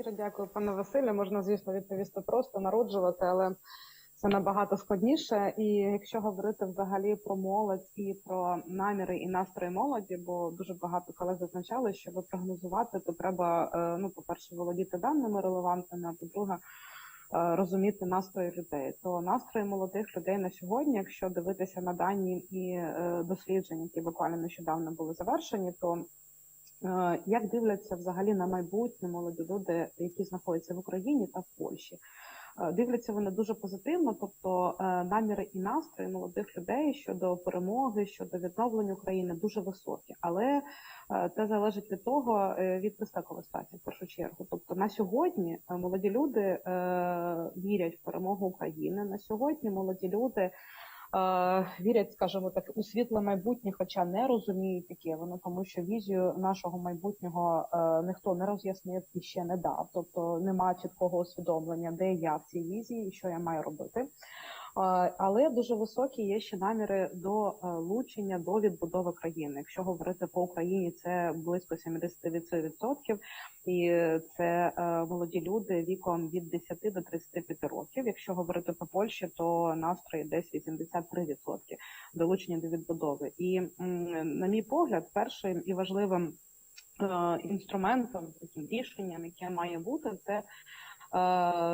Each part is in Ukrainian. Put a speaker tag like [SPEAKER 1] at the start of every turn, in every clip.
[SPEAKER 1] Щиро дякую, пане Василю. Можна, звісно, відповісти просто народжувати, але це набагато складніше. І якщо говорити взагалі про молодь і про наміри і настрої молоді, бо дуже багато колег зазначали, що ви прогнозувати, то треба е, ну, по-перше, володіти даними релевантними, а по-друге, е, розуміти настрої людей. То настрої молодих людей на сьогодні, якщо дивитися на дані і е, дослідження, які буквально нещодавно були завершені, то Як дивляться взагалі на майбутнє молоді люди, які знаходяться в Україні та в Польщі? Е, Дивляться вони дуже позитивно, тобто е, наміри і настрої молодих людей щодо перемоги, щодо відновлення України дуже високі, але е, це залежить від того е, від безпекової ситуації в першу чергу. Тобто на сьогодні е, молоді люди е, вірять в перемогу України. На сьогодні молоді люди е, вірять, скажімо так, у світле майбутнє, хоча не розуміють, яке воно, тому що візію нашого майбутнього е, ніхто не роз'яснив і ще не дав. Тобто немає чіткого усвідомлення, де я в цій візії і що я маю робити. Але дуже високі є ще наміри до е, лучення, до відбудови країни. Якщо говорити по Україні, це близько 70%, і це е, молоді люди віком від 10 до 35 років. Якщо говорити про Польщу, то настрої десь 83% долучення до відбудови. І на мій погляд, першим і важливим е, інструментом, таким рішенням, яке має бути, це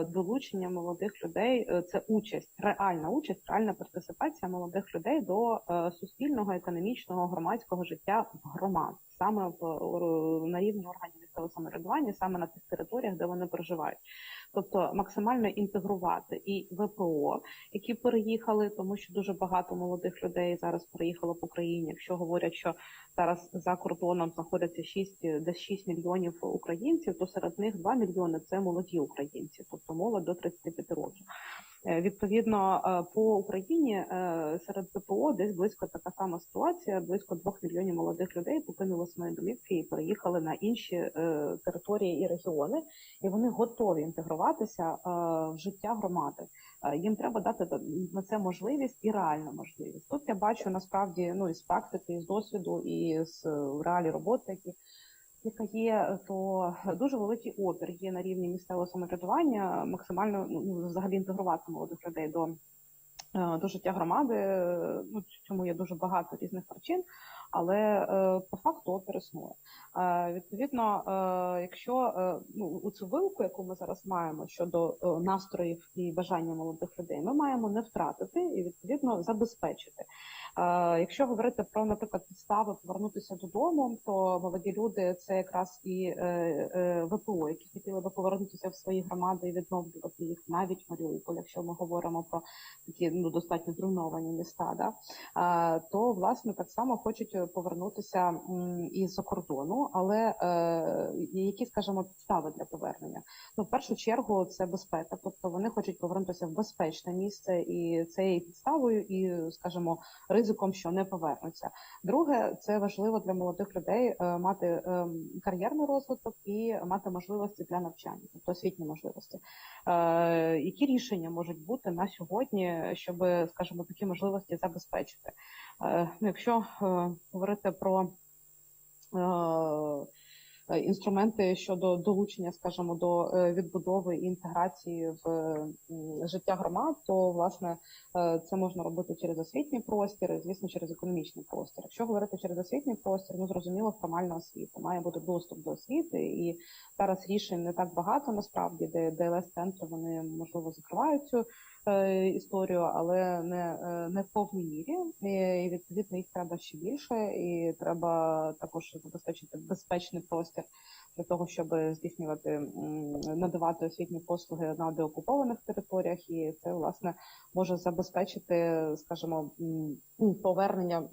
[SPEAKER 1] долучення молодих людей, е, це участь, реальна участь, реальна партисипація молодих людей до е, суспільного, економічного, громадського життя в громад, саме в е, на рівні органів місцевого самоврядування, саме на тих територіях, де вони проживають. Тобто максимально інтегрувати і ВПО, які переїхали, тому що дуже багато молодих людей зараз переїхало по країні. Якщо говорять, що зараз за кордоном знаходиться 6, десь 6 мільйонів українців, то серед них 2 мільйони це молоді українці, тобто молодь до 35 років. Е, Відповідно, е, по Україні е, серед ВПО десь близько така сама ситуація. Близько 2 мільйонів молодих людей покинули свої домівки і переїхали на інші території і регіони, і вони готові інтегруватися в життя громади. Їм треба дати на це можливість і реальну можливість. Тут я бачу насправді ну із практики, і з досвіду, і з реалій роботи, які яка є, то дуже великий опір є на рівні місцевого самоврядування, максимально ну, взагалі інтегрувати молодих людей до, до життя громади. Ну цьому є дуже багато різних причин, але е, по факту опір існує. Е, Відповідно, е, якщо е, ну у цю вилку, яку ми зараз маємо щодо е, настроїв і бажання молодих людей, ми маємо не втратити і відповідно забезпечити. Е, Якщо говорити про, наприклад, підстави повернутися додому, то молоді люди це якраз і е, е, ВПО, які хотіли би повернутися в свої громади і відновлювати їх навіть Маріуполь, якщо ми говоримо про такі ну достатньо зруйновані міста, да е, то власне так само хочуть повернутися м, із-за кордону, але е, які, скажімо, підстави для повернення? Ну, в першу чергу, це безпека, тобто вони хочуть повернутися в безпечне місце, і це є підставою, і скажімо, ризиком, що не повернуться. Друге, це важливо для молодих людей е, мати е, кар'єрний розвиток і мати можливості для навчання, тобто освітні можливості. Е, Які рішення можуть бути на сьогодні, щоб, скажімо, такі можливості забезпечити? Е, Ну, якщо е, говорити про е, інструменти щодо долучення, скажімо, до відбудови і інтеграції в життя громад, то власне це можна робити через освітній простір, звісно, через економічний простір. Якщо говорити через освітній простір, ну зрозуміло, формальна освіта має бути доступ до освіти, і зараз рішень не так багато насправді, де ДЛС центри вони можливо закривають цю історію, але не, е, не в повній мірі. І, відповідно їх треба ще більше, і треба також забезпечити безпечний простір для того, щоб здійснювати надавати освітні послуги на деокупованих територіях, і це власне може забезпечити, скажімо, м, повернення.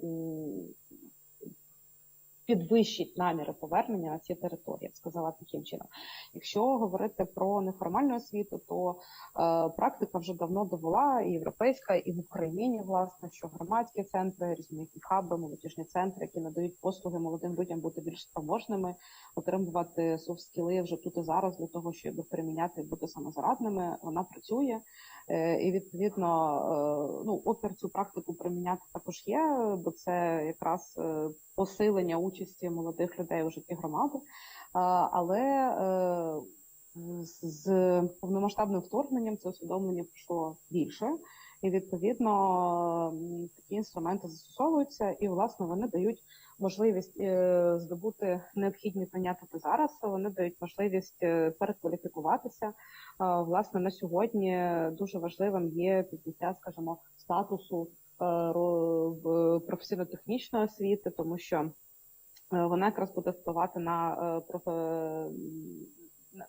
[SPEAKER 1] Підвищить наміри повернення на ці території, я б сказала таким чином. Якщо говорити про неформальну освіту, то е, практика вже давно довела і європейська, і в Україні, власне, що громадські центри, різноманітні хаби, молодіжні центри, які надають послуги молодим людям бути більш спроможними, отримувати софт-скіли вже тут і зараз для того, щоб їх переміняти і бути самозарадними. Вона працює. Е, І відповідно, е, ну опір цю практику приміняти також є, бо це якраз е, посилення участі молодих людей у житті громади. Але е, з- повномасштабним вторгненням це усвідомлення пішло більше, і відповідно такі інструменти застосовуються, і власне вони дають можливість е, здобути необхідні знання тут зараз. Вони дають можливість е, перекваліфікуватися. Власне, на сьогодні дуже важливим є підняття, скажімо, статусу професійно-технічної освіти, тому що вона якраз буде впливати на е,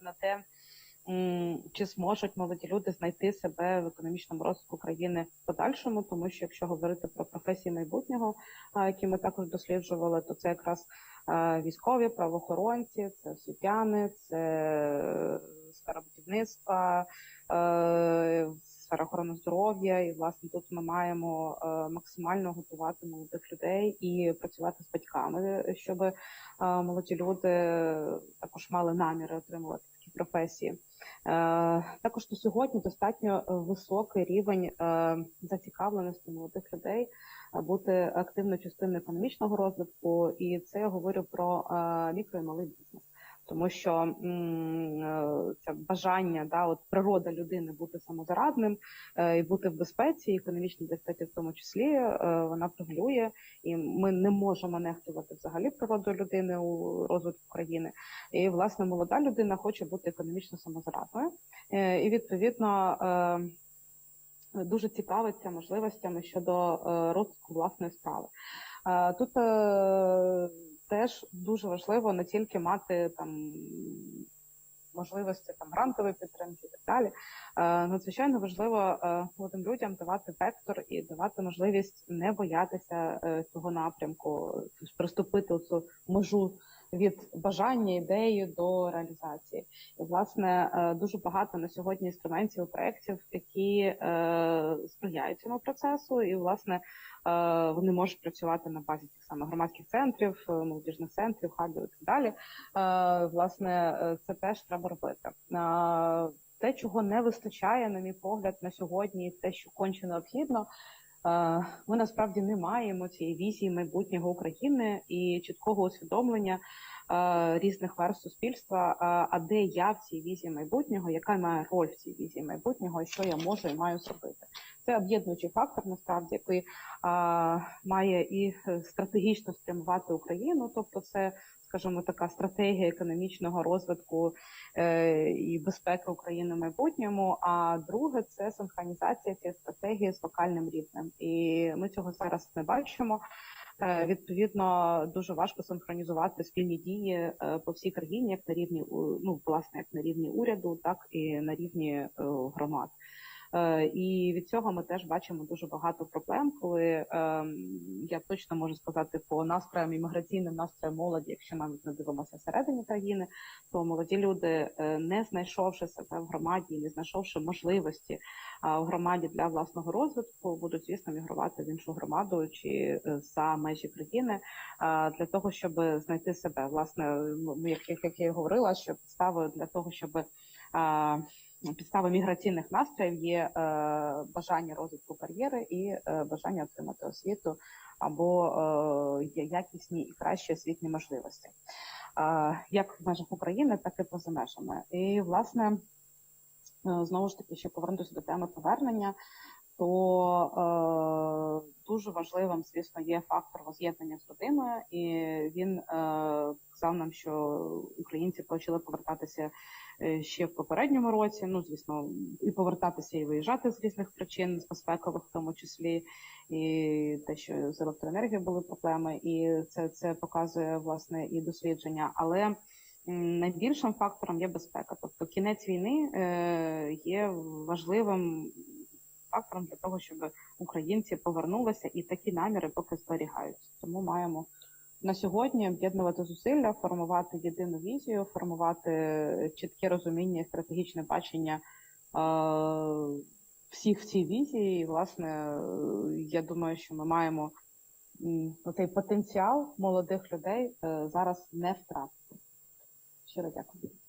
[SPEAKER 1] на- те, чи зможуть молоді люди знайти себе в економічному розвитку країни в подальшому, тому що якщо говорити про професії майбутнього, які ми також досліджували, то це якраз е, військові, правоохоронці, це освітяни, це е, сфера охорони здоров'я. І власне тут ми маємо е, максимально готувати молодих людей і працювати з батьками, щоб е, молоді люди також мали наміри отримувати такі професії. Е, Також на сьогодні достатньо високий рівень зацікавленості молодих людей бути активною частиною економічного розвитку, і це я говорю про мікро і малий бізнес. Тому що е, це бажання, да, от природа людини бути самозарадним е, і бути в безпеці, і економічній безпеці в тому числі, е, вона пригулює, і ми не можемо нехтувати взагалі природою людини у розвитку країни. І власне молода людина хоче бути економічно самозарадною, і відповідно дуже цікавиться можливостями щодо розвитку власної справи. Тут теж дуже важливо не тільки мати там можливості там грантової підтримки і так далі. Е, Надзвичайно важливо е, молодим людям давати вектор і давати можливість не боятися е, цього напрямку, приступити приступити цю межу від бажання ідеї до реалізації. І власне е, дуже багато на сьогодні інструментів проєктів, які е, сприяють цьому процесу, і власне е, вони можуть працювати на базі тих самих громадських центрів, молодіжних центрів, хабів і так далі. Власне, це теж треба робити. Те, чого не вистачає, на мій погляд, на сьогодні, те, що конче необхідно. Ми насправді не маємо цієї візії майбутнього України і чіткого усвідомлення різних верств суспільства. А де я в цій візії майбутнього, яка має роль в цій візії майбутнього, і що я можу і маю зробити? Це об'єднуючий фактор, насправді, який має і стратегічно спрямувати Україну, тобто це. Скажімо, така стратегія економічного розвитку е, і безпеки України в майбутньому. А друге це синхронізація цієї стратегії з локальним рівнем, і ми цього зараз не бачимо. Е, Відповідно, дуже важко синхронізувати спільні дії е, по всій країні, як на рівні ну власне, як на рівні уряду, так і на рівні громад. Е, І від цього ми теж бачимо дуже багато проблем, коли ем, я точно можу сказати по настроям імміграційним настроям молоді, якщо ми не дивимося всередині країни, то молоді люди, е, не знайшовши себе в громаді, не знайшовши можливості в громаді для власного розвитку, будуть звісно мігрувати в іншу громаду чи е, за межі країни для того, щоб знайти себе. Власне, м, як, як, я і говорила, що підставою для того, щоб підстави міграційних настроїв є е, бажання розвитку кар'єри і е, бажання отримати освіту або е, якісні і кращі освітні можливості, як в межах України, так і поза межами. І власне знову ж таки, щоб повернутися до теми повернення, то дуже важливим, звісно, є фактор воз'єднання з родиною, і він е, сказав нам, що українці почали повертатися е, ще в попередньому році. Ну, звісно, і повертатися і виїжджати з різних причин, з безпекових, в тому числі, і те, що з електроенергією були проблеми, і це, це показує власне і дослідження. Але найбільшим фактором є безпека. Тобто кінець війни е, є важливим фактором для того, щоб українці повернулися, і такі наміри поки зберігаються. Тому маємо на сьогодні об'єднувати зусилля, формувати єдину візію, формувати чітке розуміння і стратегічне бачення е, всіх в цій візії. І, власне, я думаю, що ми маємо цей потенціал молодих людей е, зараз не втратити. Щиро дякую.